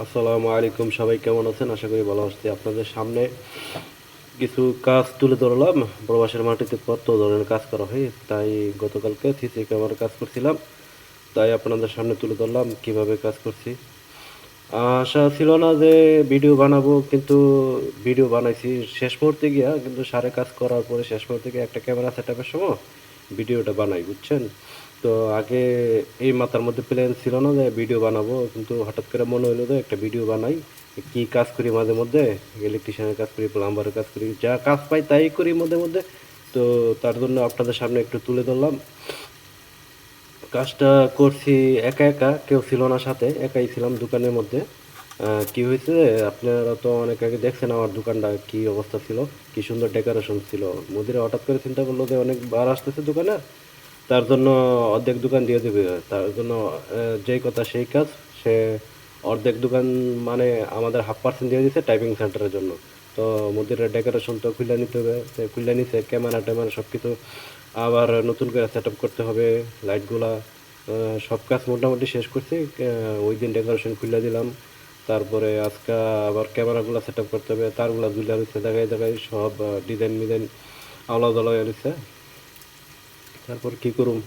আসসালামু আলাইকুম, সবাই কেমন আছেন? আশা করি ভালো আছি। আপনাদের সামনে কিছু কাজ তুলে ধরলাম। প্রবাসের মাটিতে কত ধরনের কাজ করা হয়, তাই গতকালকে সিসি ক্যামেরার কাজ করছিলাম। তাই আপনাদের সামনে তুলে ধরলাম কীভাবে কাজ করছি। আশা ছিল না যে ভিডিও বানাবো, কিন্তু ভিডিও বানাইছি শেষ মুহূর্তে গিয়া, কিন্তু সারে কাজ করার পরে শেষ মুহূর্তে গিয়ে একটা ক্যামেরা সেট আপের সময় ভিডিওটা বানাই, বুঝছেন? তো আগে এই মাথার মধ্যে প্ল্যান ছিল না যে ভিডিও বানাবো, কিন্তু হঠাৎ করে মনে হলো যে একটা ভিডিও বানাই, কি কাজ করি মাঝে মধ্যে ইলেকট্রিশিয়ানের কাজ করি প্লাম্বারের কাজ করি, যা কাজ পাই তাই করি মধ্যে মধ্যে। তো তার জন্য আপনাদের সামনে একটু তুলে ধরলাম। কাজটা করছি একা একা, কেউ ছিল না সাথে, একাই ছিলাম দোকানের মধ্যে। কি হয়েছে আপনারা তো অনেক আগে দেখছেন আমার দোকানটা কি অবস্থা ছিল, কি সুন্দর ডেকোরেশন ছিল। মোদিরা হঠাৎ করে চিন্তা করল যে অনেক বার আসতেছে দোকানে তার জন্য অর্ধেক দোকান দিয়ে দেবে। তার জন্য যেই কথা সেই কাজ, সে অর্ধেক দোকান মানে আমাদের হাফ পার্সেন্ট দিয়ে দিছে টাইপিং সেন্টারের জন্য। তো মন্দিরের ডেকোরেশন তো খুলে নিতে হবে তো খুলে নিছে, ক্যামেরা ট্যামেরা সব কিছু আবার নতুন করে সেট আপ করতে হবে লাইটগুলা সব কাজ মোটামুটি শেষ করছি ওই দিন ডেকোরেশন খুলে দিলাম। তারপরে আজকে আবার ক্যামেরাগুলো সেট আপ করতে হবে, তারগুলা দুইলা রয়েছে, দেখাই দেখাই, সব ডিজাইন মিজাইন আলাদা আলাদা রয়েছে তারপর কি করুম?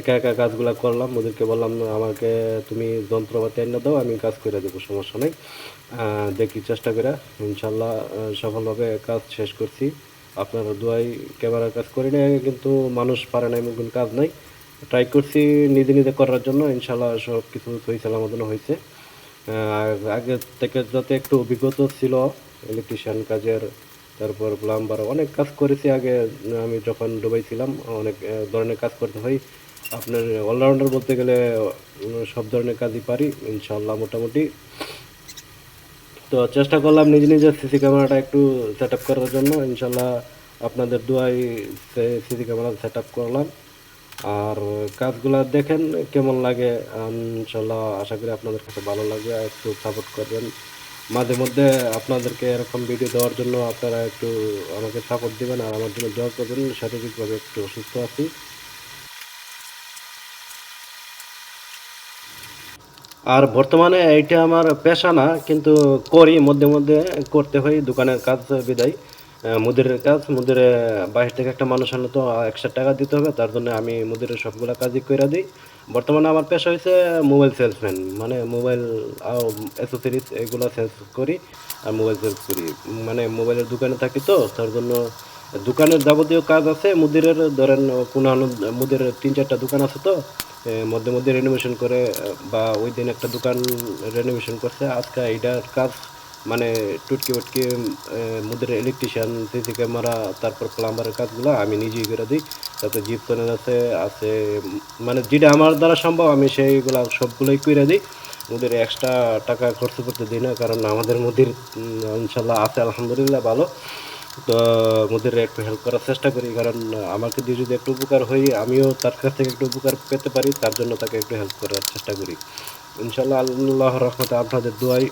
একা একা কাজগুলো করলাম, ওদেরকে বললাম আমাকে তুমি যন্ত্রপাতি এনে দাও, আমি কাজ করে দেবো, সমস্যা নেই। দেখি, চেষ্টা করে ইনশাল্লাহ সফলভাবে কাজ শেষ করছি। আপনার দুয়াই ক্যামেরার কাজ করি না কিন্তু মানুষ পারে না এমন কোনো কাজ নাই। ট্রাই করছি নিজে নিজে করার জন্য ইনশাল্লাহ সব কিছু সহি সালামতন হয়েছে আগে থেকে যাতে একটু অভিজ্ঞতা ছিল ইলেকট্রিশিয়ান কাজের তারপর প্লাম্বার অনেক কাজ করেছি আগে, আমি যখন দুবাই ছিলাম, অনেক ধরনের কাজ করতে হয়। আপনার অলরাউন্ডার বলতে গেলে সব ধরনের কাজই পারি ইনশাল্লাহ মোটামুটি। তো চেষ্টা করলাম নিজে নিজে সিসি ক্যামেরাটা একটু সেট আপ করার জন্য। ইনশাল্লাহ আপনাদের দুয়াই সিসি ক্যামেরা সেট আপ করলাম। আর কাজগুলা দেখেন, কেমন লাগে ইনশাল্লাহ আশা করি আপনাদের কাছে ভালো লাগবে একটু সাপোর্ট করবেন। মাঝে মধ্যে আপনাদেরকে এরকম ভিডিও দেওয়ার জন্য আপনারা একটু আমাকে সাপোর্ট দিবেন আর আমার জন্য দোয়া করবেন, শারীরিকভাবে একটু অসুস্থ আছি। আর বর্তমানে এইটা আমার পেশা না, কিন্তু করি, মধ্যে মধ্যে করতে হয়, দোকানের কাজ বিদায়। মুদিরের কাজ, মুদিরে বাইরে থেকে একটা মানুষ আনলে তো একশো টাকা দিতে হবে, তার জন্য আমি মুদিরের সবগুলা কাজই করে দিই। বর্তমানে আমার পেশা হয়েছে মোবাইল সেলসম্যান। মানে মোবাইল অ্যাসেসরিজ এগুলো সেলস করি আর মোবাইল সেলস করি। মানে মোবাইলের দোকানে থাকি তো, তার জন্য দোকানের যাবতীয় কাজ আছে। মুদিরের, ধরেন কোনো মুদির তিন চারটা দোকান আছে তো মধ্যে মধ্যে রেনোভেশন করে, বা ওই দিন একটা দোকান রেনোভেশন করছে। আজকে এইটার কাজ মানে টুটকি উটকি মুদের ইলেকট্রিশিয়ান সিসি ক্যামেরা, তারপর প্লাম্বারের কাজগুলো আমি নিজেই করে দিই। তারপর জিপসনের আছে আছে মানে যেটা আমার দ্বারা সম্ভব, আমি সেইগুলা সবগুলোই করে দিই। ওদের এক্সট্রা টাকা খরচ করতে দিই না, কারণ আমাদের মুদির ইনশাল্লাহ আছে, আলহামদুলিল্লাহ, ভালো। তো, মোদের একটু হেল্প করার চেষ্টা করি, কারণ আমাকে দিয়ে যদি একটু উপকার হই আমিও তার কাছ থেকে একটু উপকার পেতে পারি, তার জন্য তাকে একটু হেল্প করার চেষ্টা করি। ইনশাল্লাহ আল্লাহ রহমতে আপনাদের দোয়াই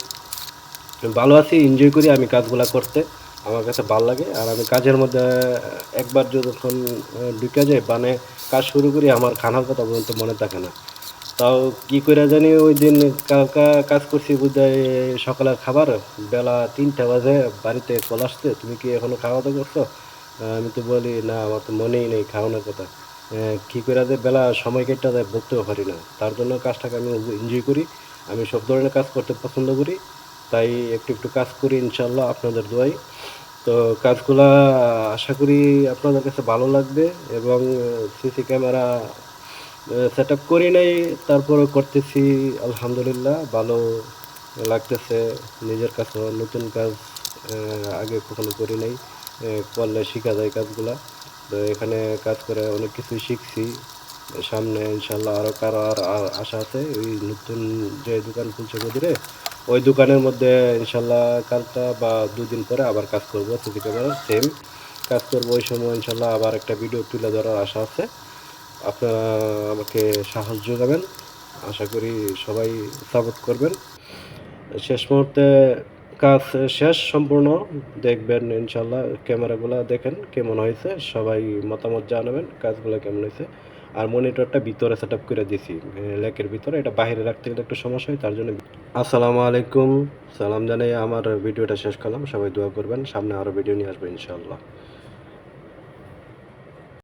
ভালো আছি এনজয় করি আমি কাজগুলো করতে। আমার কাছে ভালো লাগে। আর আমি কাজের মধ্যে, একবার যখন ঢুকে যাই মানে কাজ শুরু করি, আমার খানার কথা পর্যন্ত মনে থাকে না। তাও কি করে জানি, ওই দিন কালকা কাজ করছি বুঝে সকালে খাবার, বেলা তিনটা বাজে, বাড়িতে কল আসতে তুমি কি এখনও খাওয়া দাওয়া করছ? আমি তো বলি, না, আমার তো মনেই নেই খাওয়ানোর কথা। কি করে যে বেলা সময় কেটে যায় বলতেও পারি না। তার জন্য কাজটাকে আমি এনজয় করি। আমি সব ধরনের কাজ করতে পছন্দ করি। তাই একটু একটু কাজ করি ইনশাল্লাহ আপনাদের দোয়াই তো কাজগুলা আশা করি আপনাদের কাছে ভালো লাগবে এবং সিসি ক্যামেরা সেট আপ করি নাই তারপরে করতেছি, আলহামদুলিল্লাহ, ভালো লাগতেছে। নিজের কাছে নতুন কাজ আগে কখনো করি নাই করলে শেখা যায় কাজগুলা। তো এখানে কাজ করে অনেক কিছু শিখছি, সামনে ইনশাল্লাহ আরও কারও আর আর আশা আছে, ওই নতুন যে দোকান খুলছে মধ্যে ওই দোকানের মধ্যে ইনশাল্লাহ কালটা বা দুদিন পরে আবার কাজ করব, সিসি ক্যামেরার সেম কাজ করব ওই সময় ইনশাল্লাহ আবার একটা ভিডিও তুলে ধরার আশা আছে। আপনারা আমাকে সাহস যোগাবেন আশা করি সবাই সাপোর্ট করবেন। শেষ মুহূর্তে কাজ শেষ, সম্পূর্ণ দেখবেন ইনশাল্লাহ, ক্যামেরাগুলো দেখেন কেমন হয়েছে, সবাই মতামত জানাবেন, কাজগুলো কেমন হয়েছে। আর মনিটরটা ভিতরে সেট আপ করে দিছি লেকের ভিতরে। এটা বাইরে রাখতে গেলে একটু সমস্যা হয়, তার জন্য আসসালামু আলাইকুম। সালাম জানাই, আমার ভিডিওটা শেষ করলাম। সবাই দোয়া করবেন, সামনে আরও ভিডিও নিয়ে আসব ইনশাআল্লাহ।